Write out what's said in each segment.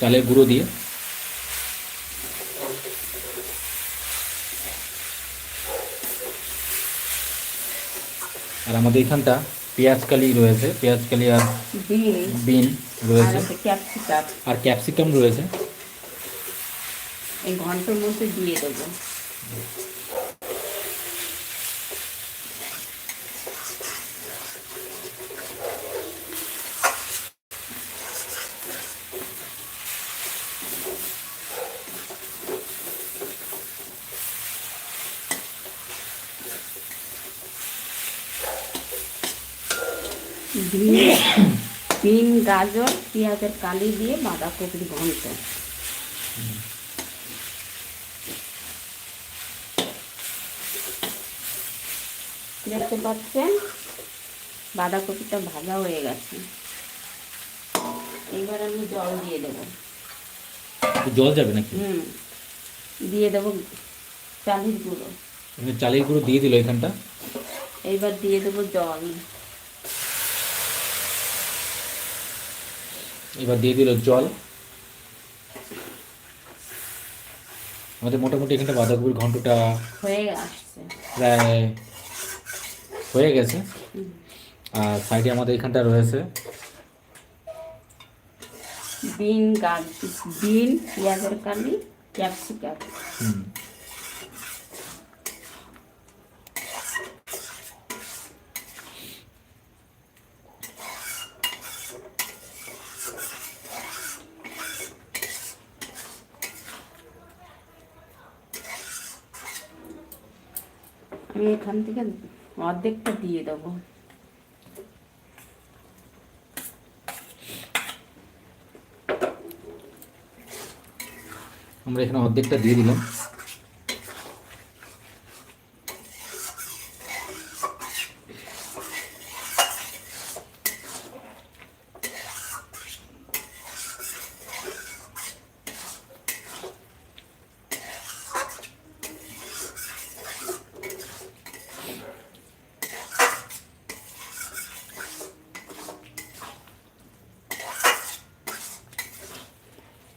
চালের গুঁড়ো দিয়ে। আর আমাদের এখানটা পেঁয়াজকালি রয়েছে পেঁয়াজকালি আর বিন। রয়েছে। আর ক্যাপসিকাম রয়েছে। এই ঘণ্টার মধ্যে দিয়ে দেবো। বিন গাজর পেঁয়াজের কালি দিয়ে বাঁধাকপির ঘন্ট। দেখতে পাচ্ছেন? বাঁধাকপিটা ভাজা হয়ে গেছে। এবার আমি জল দিয়ে দেবো। জল যাবে নাকি? হুম। দিয়ে দেবো চালের গুঁড়ো। চালের গুঁড়ো দিয়ে দিল এখানটা? এইবার দিয়ে দেবো জল। এবার দিয়ে দিল জল। আমাদের মোটামুটি এখানটা বাঁধাকপির ঘন্টটা হয়ে আসছে। প্রায় হয়ে গেছে। আর সাইডে আমাদের এখানটা রয়েছে। বিন গাজ বিন পেঁয়াজের কালি ক্যাপসিকাম। হুম, আমি এখান থেকে অর্ধেকটা দিয়ে দেবো। আমরা এখানে অর্ধেকটা দিয়ে দিলাম।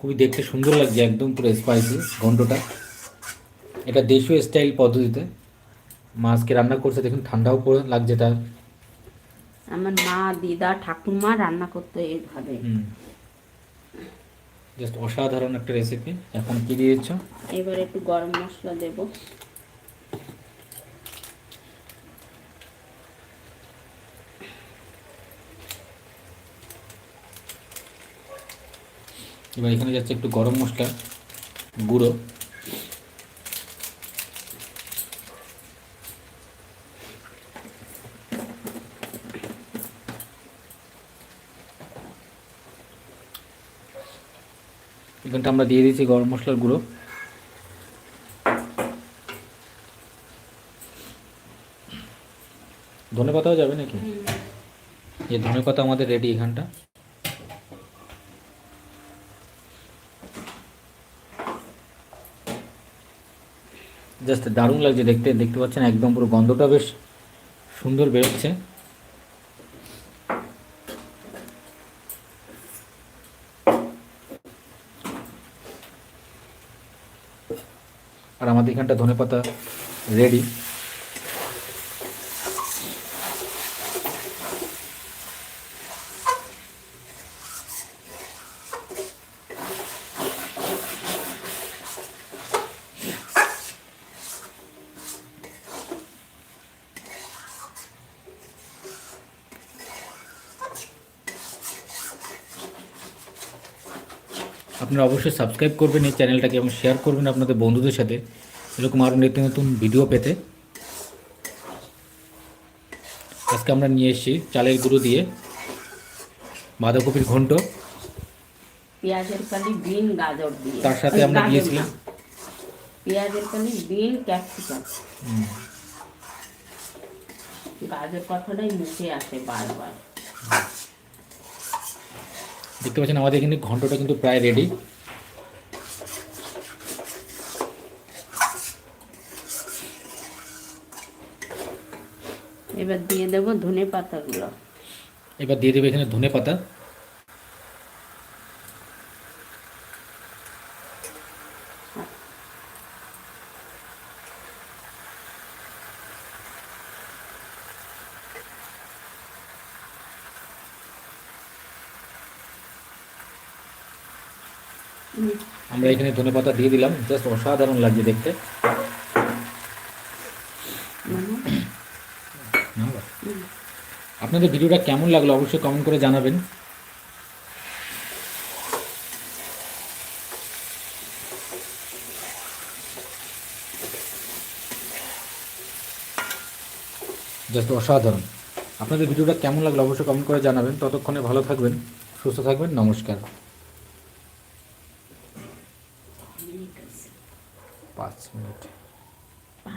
খুবই দেখতে সুন্দর লাগছে একদম পুরো স্পাইসি ঘন্টটা এটা দেশীয় স্টাইল পদ্ধতিতে। মাছকে রান্না করছে দেখুন ঠান্ডাও পড়ে লাগছে তার। আমার মা দিদা ঠাকুমা রান্না করতে এইভাবে। জাস্ট অসাধারণ একটা রেসিপি এখন কি দিয়েছ? এবার একটু গরম মশলা দেব। এবার এখানে যাচ্ছে একটু গরম মশলা গুঁড়ো। এখানটা আমরা দিয়ে দিয়েছি গরম মশলার গুঁড়ো। ধনে পাতাও যাবে নাকি? এই ধনে পাতা আমাদের রেডি এখানটা। জাস্ট দারুণ লাগছে দেখতে দেখতে পাচ্ছেন একদম পুরো গন্ধটা বেশ সুন্দর বেরোচ্ছে। আর আমাদের এখানটা ধনে পাতা রেডি আপনারা অবশ্যই সাবস্ক্রাইব করবেন এই চ্যানেলটাকে এবং শেয়ার করবেন আপনাদের বন্ধুদের সাথে। এরকম আরও নিত্য নতুন ভিডিও পেতে। আজকে আমরা নিয়ে এসেছি চালের গুঁড়ো দিয়ে বাঁধাকপির ঘন্ট। পেঁয়াজের কালি বিন গাজর দিয়ে। তার সাথে আমরা দিয়েছিলাম। পেঁয়াজের কালি বিন ক্যাপসিকাম। গাজর কথাটাই মুখে আসে বারবার। দেখতে পাচ্ছেন আমাদের এখানে ঘন্টটা কিন্তু প্রায় রেডি এবার দিয়ে দেবো ধনে পাতাগুলো। এবার দিয়ে দেবে এখানে ধনে পাতা। আমরা এখানে ধনে পাতা দিয়ে দিলাম জাস্ট অসাধারণ লাগছে দেখতে। আপনাদের ভিডিওটা কেমন লাগল অবশ্যই কমেন্ট করে জানাবেন। জাস্ট অসাধারণ। আপনাদের ভিডিওটা কেমন লাগল অবশ্যই কমেন্ট করে জানাবেন। ততক্ষণে ভালো থাকবেন, সুস্থ থাকবেন, নমস্কার। পাঁচ মিনিট